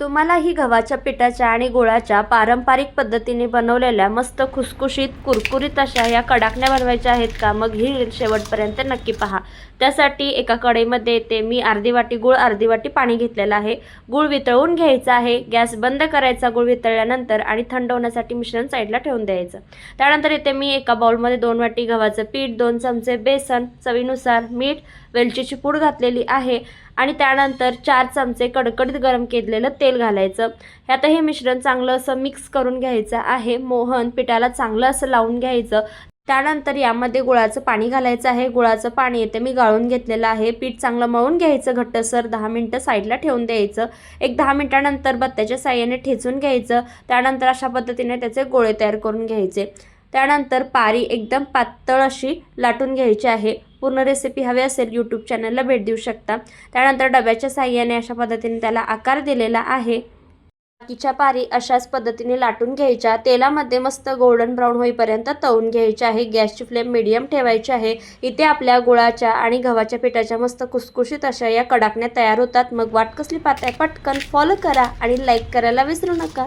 तुम्हालाही गव्हाच्या पिठाच्या आणि गुळाच्या पारंपरिक पद्धतीने बनवलेल्या मस्त खुसखुशीत कुरकुरीत अशा या कडाकण्या बनवायच्या आहेत का? मग ही रील शेवटपर्यंत नक्की पहा. त्यासाठी एका कढईमध्ये येते. मी अर्धी वाटी गुळ अर्धी वाटी पाणी घेतलेलं आहे. गुळ वितळून घ्यायचा आहे. गॅस बंद करायचा गुळ वितळल्यानंतर आणि थंड होण्यासाठी मिश्रण साईडला ठेवून द्यायचं. त्यानंतर येते मी एका बाउलमध्ये दोन वाटी गव्हाचं पीठ दोन चमचे बेसन चवीनुसार मीठ वेलचीची पूड घातलेली आहे. आणि त्यानंतर चार चमचे कडकडीत गरम केलेलं तेल घालायचं. ह्यात हे मिश्रण चांगलं असं मिक्स करून घ्यायचं आहे. मोहन पिठाला चांगलं असं लावून घ्यायचं. त्यानंतर यामध्ये गुळाचं पाणी घालायचं आहे. गुळाचं पाणी येते मी गाळून घेतलेलं आहे. पीठ चांगलं मळून घ्यायचं घट्टसर दहा मिनटं साईडला ठेवून द्यायचं. एक दहा मिनटानंतर बत्त्याच्या साह्याने ठेचून घ्यायचं. त्यानंतर अशा पद्धतीने त्याचे गोळे तयार करून घ्यायचे. त्यानंतर पारी एकदम पातळ अशी लाटून घ्यायची आहे. पूर्ण रेसिपी हवी असेल यूट्यूब चॅनलला भेट देऊ शकता. त्यानंतर डब्याच्या साह्याने अशा पद्धतीने त्याला आकार दिलेला आहे. बाकीच्या पारी अशाच पद्धतीने लाटून घ्यायच्या. तेलामध्ये मस्त गोल्डन ब्राऊन होईपर्यंत तळून घ्यायचे आहे. गॅसची फ्लेम मिडियम ठेवायची आहे. इथे आपल्या गुळाच्या आणि गव्हाच्या पिठाच्या मस्त कुसकुशीत अशा या कडाकण्या तयार होतात. मग वाट कसली पाहताय पटकन फॉलो करा आणि लाईक करायला विसरू नका.